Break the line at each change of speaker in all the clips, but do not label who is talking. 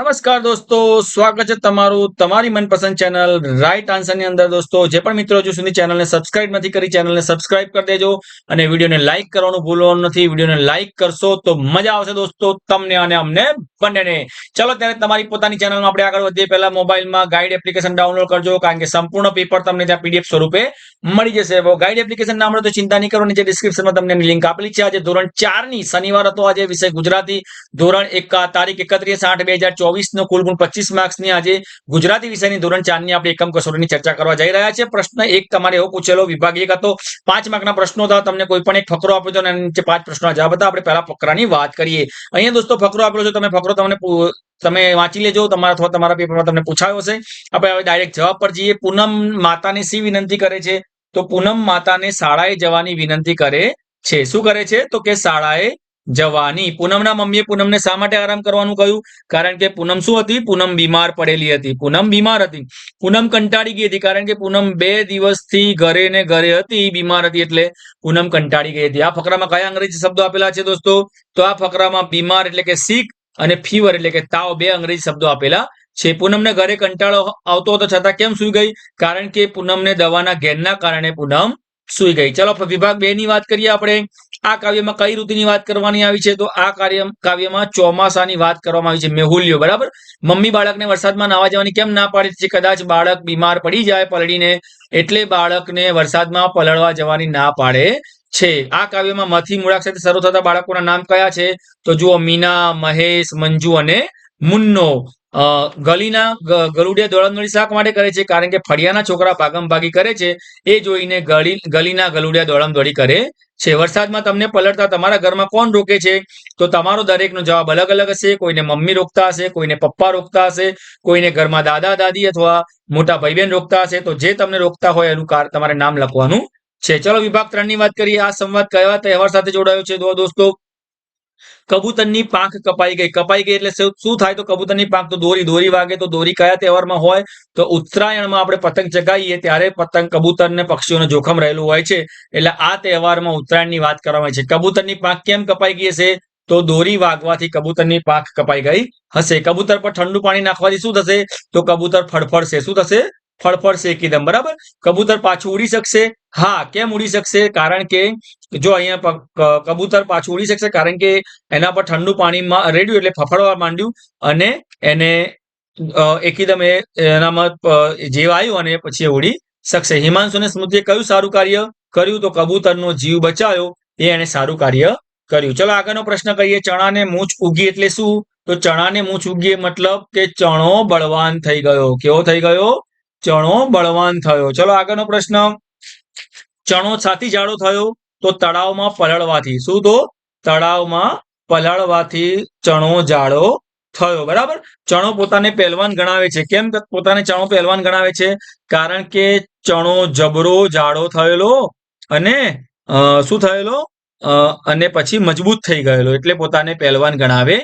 નમસ્કાર દોસ્તો, સ્વાગત છે તમારું તમારી મનપસંદ ચેનલ રાઈટ આન્સરની અંદર દોસ્તો. જે પણ મિત્રો હજુ સુધી ચેનલને સબસ્ક્રાઇબ નથી કરી, ચેનલને સબસ્ક્રાઇબ કરી દેજો અને વિડીયોને લાઇક કરવાનું ભૂલવાનું નથી. વિડીયોને લાઇક કરશો તો મજા આવશે દોસ્તો તમને અને અમને બંનેને. ચલો, ત્યારે તમારી પોતાની ચેનલમાં આપણે આગળ વધીએ. પહેલા મોબાઈલમાં ગાઈડ એપ્લિકેશન ડાઉનલોડ કરજો, કારણ કે સંપૂર્ણ પેપર તમને ત્યાં પીડીએફ સ્વરૂપે મળી જશે. ગાઈડ એપ્લિકેશન ના મળે તો ચિંતા નહીં કરો નીચે ડિસ્ક્રિપ્શનમાં તમને લિંક આપેલી છે. આજે ધોરણ ચારની શનિવાર હતો. આજે વિષય ગુજરાતી ધોરણ એક, તારીખ એકત્રીસ આઠ, બે હજાર ચોવીસ નો કુલ ગુણ પચીસ માર્ક્સની આજે ગુજરાતી વિષયની ધોરણ ચારની આપણે એકમ કસોટીની ચર્ચા કરવા જઈ રહ્યા છે. પ્રશ્ન એક તમારે એવો પૂછેલો, વિભાગ એક હતો. પાંચ માર્કના પ્રશ્નો હતા. તમને કોઈ પણ એક ફકરો આપ્યો હતો અને નીચે પાંચ પ્રશ્નો જવાબ હતા. આપણે પહેલા ફકરાની વાત કરીએ. અહીંયા દોસ્તો ફકરો આપેલો છે. તમે ફકરો તમને તમે વાંચી લેજો. તમારા અથવા તમારા પેપરમાં તમને પૂછાયો હશે. આપણે હવે ડાયરેક્ટ જવાબ પર જઈએ. પૂનમ માતાને શી વિનંતી કરે છે? તો પૂનમ માતાને શાળાએ જવાની વિનંતી કરે છે. શું કરે છે? તો કે શાળાએ જવાની. પૂનમના મમ્મીએ પૂનમને શા માટે આરામ કરવાનું કહ્યું? કારણ કે પૂનમ શું હતી? પૂનમ બીમાર પડેલી હતી. પૂનમ બીમાર હતી. પૂનમ કંટાળી ગઈ હતી કારણ કે પૂનમ બે દિવસથી ઘરે ને ઘરે હતી, બીમાર હતી એટલે પૂનમ કંટાળી ગઈ હતી. આ ફકરામાં કયા અંગ્રેજી શબ્દો આપેલા છે દોસ્તો? તો આ ફકરામાં બીમાર એટલે કે sick અને ફીવર એટલે કે તાવ બે અંગ્રેજી શબ્દો આપેલા છે. પૂનમને ઘરે કંટાળો આવતો હતો, છતાં કેમ સુઈ ગઈ? કારણ કે પૂનમને દવાના ઘેરના કારણે પૂનમ સુઈ ગઈ. ચલો વિભાગ બે ની વાત કરીએ આપણે. આ કાવ્યમાં કઈ ઋતુની વાત કરવાની આવી છે? તો આ કાર્ય કાવ્યમાં ચોમાસાની વાત કરવામાં આવી છે. મેહુલ્યો, બરાબર? મમ્મી બાળકને વરસાદમાં નાવા જવાની કેમ ના પાડી છે? કદાચ બાળક બીમાર પડી જાય પલળીને, એટલે બાળકને વરસાદમાં પલળવા જવાની ના પાડે છે. આ કાવ્યમાં મથી મૂળાક્ષ સાથે શરૂ થતા બાળકોના નામ કયા છે? તો જુઓ, મીના, મહેશ, મંજુ અને મુન્નો. ગલીના ગલુડિયા દોડમદોડી શાક માટે કરે છે? કારણ કે ફળિયાના છોકરા ભાગમ ભાગી કરે છે. એ જોઈને ગલીના ગલુડિયા દોડમદોડી કરે છે. વરસાદમાં તમને પલળતા તમારા ઘરમાં કોણ રોકે છે? તો તમારો દરેકનો જવાબ અલગ અલગ હશે. કોઈને મમ્મી રોકતા હશે, કોઈને પપ્પા રોકતા હશે, કોઈને ઘરમાં દાદા, દાદી અથવા મોટા ભાઈ બહેન રોકતા હશે. તો જે તમને રોકતા હોય એનું કાર, તમારે નામ લખવાનું છે. ચલો વિભાગ ત્રણની વાત કરીએ. આ સંવાદ કયા તહેવાર સાથે જોડાયો છે? દો- દોસ્તો કબૂતરની પાંખ કપાઈ ગઈ. કપાઈ ગઈ એટલે શું થાય? તો કબૂતરની પાંખ તો દોરી દોરી વાગે. તો દોરી કયા તહેવારમાં હોય? તો ઉત્તરાયણમાં આપણે પતંગ ચગાવીએ ત્યારે પતંગ કબૂતરને પક્ષીઓને જોખમ રહેલું હોય છે. એટલે આ તહેવારમાં ઉત્તરાયણની વાત કરવામાં છે. કબૂતરની પાંખ કેમ કપાઈ ગઈ હશે? તો દોરી વાગવાથી કબૂતરની પાંખ કપાઈ ગઈ હશે. કબૂતર પર ઠંડુ પાણી નાખવાથી શું થશે? તો કબૂતર ફડફડશે. શું થશે? ફડફડશે એકદમ બરાબર? કબૂતર પાછું ઉડી શકશે. હા, કેમ ઉડી શકશે? કારણ કે જો અહીંયા કબૂતર પાછું ઉડી શકશે કારણ કે એના પર ઠંડુ પાણીમાં રેડ્યું એટલે ફફડવા માંડ્યું અને એને એકદમ એનામાં જીવ આવ્યું અને પછી ઉડી શકશે. હિમાંશુને સ્મૃતિએ કયું સારું કાર્ય કર્યું? તો કબૂતરનો જીવ બચાવ્યો એ એને સારું કાર્ય કર્યું. ચલો આગળનો પ્રશ્ન કરીએ. ચણાને મૂછ ઉગી એટલે શું? તો ચણાને મૂછ ઉગી મતલબ કે ચણો બળવાન થઈ ગયો. કેવો થઈ ગયો? ચણો બળવાન થયો. ચલો આગળનો પ્રશ્ન. ચણો છાતી જાડો થયો તો તળાવમાં પલળવાથી. શું તો? તળાવમાં પલળવાથી ચણો જાડો થયો. બરાબર? ચણો પોતાને પહેલવાન ગણાવે છે. કેમ પોતાને ચણો પહેલવાન ગણાવે છે? કારણ કે ચણો જબરો જાડો થયેલો અને શું થયેલો? અને પછી મજબૂત થઈ ગયેલો. એટલે પોતાને પહેલવાન ગણાવે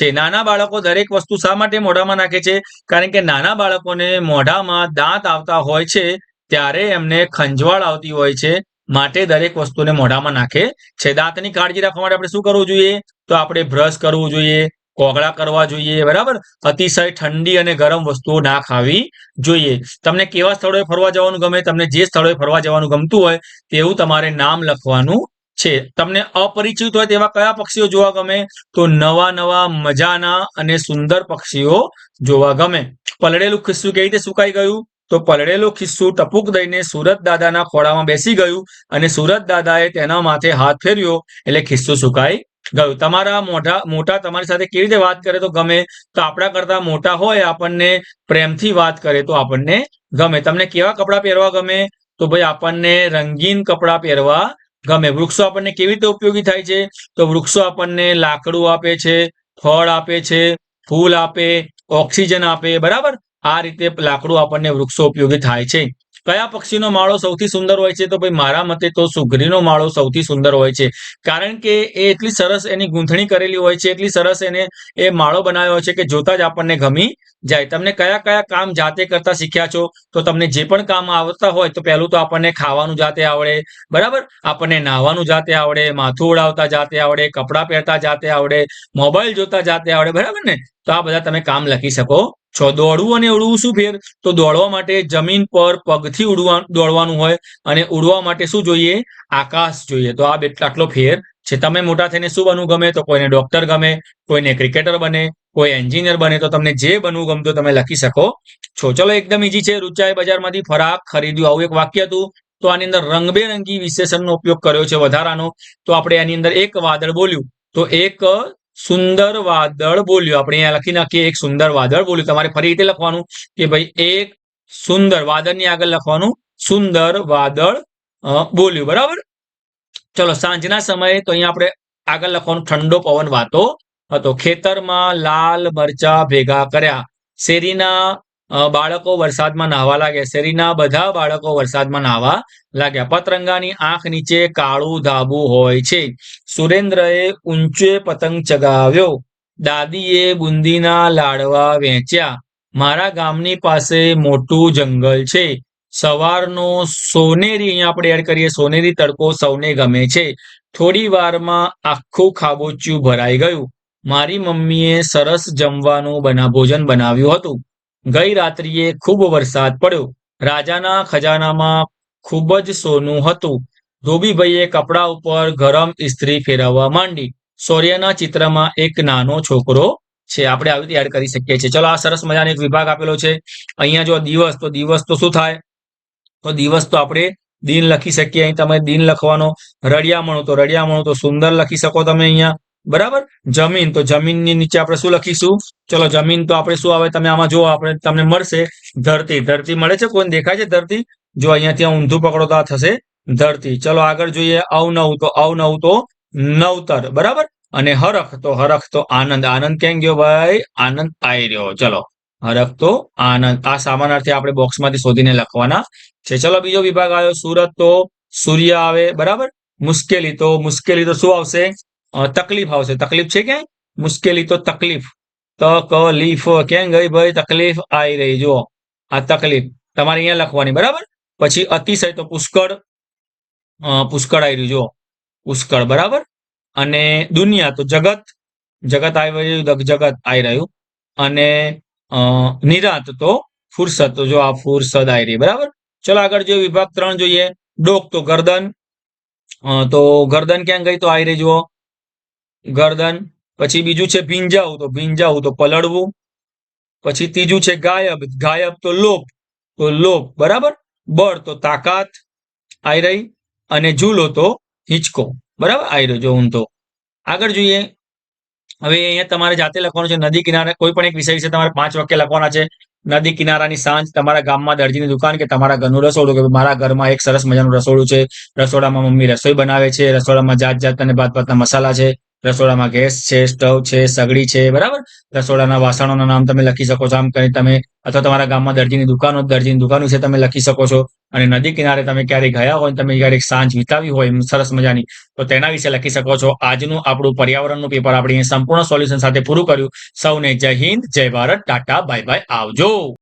છે. નાના બાળકો દરેક વસ્તુ શા માટે મોઢામાં નાખે છે? કારણ કે નાના બાળકોને મોઢામાં દાંત આવતા હોય છે, ત્યારે એમને ખંજવાળ આવતી હોય છે, માટે દરેક વસ્તુને મોઢામાં નાખે છે. દાંતની કાળજી રાખવા માટે આપણે શું કરવું જોઈએ? તો આપણે બ્રશ કરવું જોઈએ, કોગળા કરવા જોઈએ, બરાબર? અતિશય ઠંડી અને ગરમ વસ્તુઓ ના ખાવી જોઈએ. તમને કેવા સ્થળોએ ફરવા જવાનું ગમે? તમને જે સ્થળોએ ફરવા જવાનું ગમતું હોય, તેવું તમારે નામ લખવાનું છે. તમને અપરિચિત હોય તેવા કયા પક્ષીઓ જોવા ગમે? તો નવા નવા મજાના અને સુંદર પક્ષીઓ જોવા ગમે. પલળેલું ખિસ્સું કેવી રીતે સુકાઈ ગયું? તો પલળેલું ખિસ્સું ટપુક દઈને સુરત દાદાના ખોળામાં બેસી ગયું અને સુરત દાદાએ તેના માથે હાથ ફેર્યો એટલે ખિસ્સું સુકાઈ ગયું. તમારા મોઢા, મોટા તમારી સાથે કેવી રીતે વાત કરે તો ગમે? તો આપણા કરતા મોટા હોય આપણને પ્રેમથી વાત કરે તો આપણને ગમે. તમને કેવા કપડાં પહેરવા ગમે? તો ભાઈ આપણને રંગીન કપડાં પહેરવા ગમે. વૃક્ષો આપણને કેવી રીતે ઉપયોગી થાય છે? તો વૃક્ષો આપણને લાકડું આપે છે, ફળ આપે છે, ફૂલ આપે, ઓક્સિજન આપે. બરાબર? આ રીતે લાકડું આપણને વૃક્ષો ઉપયોગી થાય છે. કયા પક્ષીનો માળો સૌથી સુંદર હોય છે? તો ભાઈ મારા મતે તો સુઘરીનો માળો સૌથી સુંદર હોય છે. કારણ કે એ એટલી સરસ એની ગૂંથણી કરેલી હોય છે, એટલી સરસ એને એ માળો બનાવ્યો છે કે જોતા જ આપણને ગમી જાય. તમને કયા કયા કામ જાતે કરતા શીખ્યા છો? તો તમને જે પણ કામ આવડતા હોય તો પહેલું તો આપણને ખાવાનું જાતે આવડે, બરાબર? આપણને નાહવાનું જાતે આવડે, માથું ઉડાવતા જાતે આવડે, કપડાં પહેરતા જાતે આવડે, મોબાઈલ જોતા જાતે આવડે, બરાબર ને? તો આ બધા તમે કામ લખી શકો છો દોડવું અને ઉડવું શું ફેર? તો દોડવા માટે જમીન પર પગથી ઉડવા, દોડવાનું હોય અને ઉડવા માટે શું જોઈએ? આકાશ જોઈએ. તો આ આટલો ફેર છે. તમે મોટા થઈને શું બનવું ગમે? તો કોઈને ડોક્ટર ગમે, કોઈને ક્રિકેટર બને, કોઈ એન્જિનિયર બને, તો તમને જે બનવું ગમતું તમે લખી શકો. છો. ચલો, એકદમ ઈજી છે. રૂચાઈ બજારમાંથી ફરાક ખરીદ્યું. આવું એક વાક્ય હતું. તો આની અંદર રંગબેરંગી વિશેષણનો ઉપયોગ કર્યો છે વધારાનો. તો આપણે આની અંદર એક વાદળ બોલ્યું. તો એક સુંદર વાદળ બોલ્યું. આપણે અહીંયા લખી નાખીએ, એક સુંદર વાદળ બોલ્યું. તમારે ફરી રીતે લખવાનું કે ભાઈ એક સુંદર વાદળની આગળ લખવાનું, સુંદર વાદળ બોલ્યું. બરાબર? ચલો, સાંજના સમયે તો અહીંયા આપણે આગળ લખવાનું, ઠંડો પવન વાતો હતો. ખેતરમાં લાલ મરચા ભેગા કર્યા. શેરીના બાળકો વરસાદમાં નાહવા લાગ્યા. શેરીના બધા બાળકો વરસાદમાં નાહવા લાગ્યા. પતરંગાની આંખ નીચે કાળું ધાબુ હોય છે. સુરેન્દ્રએ ઊંચે પતંગ ચગાવ્યો. દાદીએ બુંદીના લાડવા વેચ્યા. મારા ગામની પાસે મોટું જંગલ છે. સવારનો સોનેરી, અહીંયા આપણે એડ કરીએ, સોનેરી તડકો સૌને ગમે છે. થોડી વારમાં આખું ખાબોચિયું ભરાઈ ગયું. મારી મમ્મીએ સરસ જમવાનું બના ભોજન બનાવ્યું હતું. ગઈ રાત્રિએ ખૂબ વરસાદ પડ્યો. રાજાના ખજાનામાં ખૂબ જ સોનું હતું. ધોબીભાઈએ કપડા ઉપર ગરમ ઇસ્ત્રી ફેરવવા માંડી. સૂર્યના ચિત્રમાં એક નાનો છોકરો છે. આપણે આવી રીતે એડ કરી શકીએ છીએ. ચલો, આ સરસ મજાનો એક વિભાગ આપેલો છે. અહીંયા જો દિવસ, તો દિવસ તો શું થાય? તો દિવસ તો આપણે દિન લખી શકીએ. અહીં તમે દિન લખવાનો રળિયામણું તો રળિયામણું તો સુંદર લખી શકો તમે અહીંયા. બરાબર? જમીન, તો જમીનની નીચે આપણે શું લખીશું? ચલો, જમીન તો આપણે શું આવે? તમે આમાં જો આપણે તમને મળશે ધરતી. ધરતી મળે છે? કોઈને દેખાય છે ધરતી? જો અહીંયા ત્યાં ઊંધું પકડો તો આ થશે ધરતી. ચલો, આગળ જોઈએ અવનવ, તો અવનવ તો નવતર. બરાબર? અને હરખ, તો હરખ તો આનંદ. આનંદ કેમ ગયો ભાઈ? આનંદ આવી રહ્યો. ચલો, હરખ તો આનંદ. આ સામાનાર્થી આપણે બોક્સમાંથી શોધીને લખવાના છે. ચલો, બીજો વિભાગ આવ્યો. સુરત તો સૂર્ય આવે. બરાબર? મુશ્કેલી તો મુશ્કેલી તો શું આવશે? તકલીફ આવશે. તકલીફ છે ક્યાંય? મુશ્કેલી તો તકલીફ. તકલીફ. કેમ ગઈ ભાઈ? તકલીફ આવી રહી. જુઓ. આ તકલીફ. તમારે અહીંયા લખવાની, બરાબર? પછી અતિશય તો પુષ્કળ. પુષ્કળ આવી રહ્યું. જુઓ. પુષ્કળ, બરાબર? અને દુનિયા તો જગત. જગત આવી રહ્યું જગત આવી રહ્યું. અને નિરાંત તો ફુરસત તો જો આ ફુરસદ આવી રહી, બરાબર? ચલો આગળ જોઈએ વિભાગ ત્રણ જોઈએ. ડોક તો ગરદન. તો ગરદન ક્યાં ગઈ? તો આવી રહી, જુઓ. ગરદન, પછી બીજું છે ભીંજાવું, તો ભીંજાવું, તો પલળવું. પછી ત્રીજું છે ગાયબ ગાયબ તો લોપ તો લોપ, બરાબર? બળ તો તાકાત આઈ રહી અને ઝૂલો તો હિંચકો, બરાબર? આઈ રહ્યો જો તો આગળ જોઈએ. હવે અહીંયા તમારે જાતે લખવાનું છે, નદી કિનારે, કોઈ પણ એક વિષય વિશે તમારે પાંચ વાક્ય લખવાના છે. નદી કિનારાની સાંજ, તમારા ગામમાં દરજીની દુકાન કે તમારા ઘરનું રસોડું કે મારા ઘરમાં એક સરસ મજાનું રસોડું છે. રસોડામાં મમ્મી રસોઈ બનાવે છે, રસોડામાં જાત જાત અને ભાત ભાતના મસાલા છે. રસોડામાં ગેસ છે, સ્ટવ છે, સગડી છે, બરાબર? રસોડાના વાસણોના નામ તમે લખી શકો છો. આમ કરી તમે, અથવા તમારા ગામમાં દરજીની દુકાનો, દર્જીની દુકાનો વિશે તમે લખી શકો છો. અને નદી કિનારે તમે ક્યારેક ગયા હોય તમે ક્યારેક સાંજ વિતાવી હોય સરસ મજાની, તો તેના વિશે લખી શકો છો. આજનું આપણું પર્યાવરણનું પેપર આપણે સંપૂર્ણ સોલ્યુશન સાથે પૂરું કર્યું. સૌને જય હિન્દ, જય ભારત, ટાટા, બાય બાય, આવજો.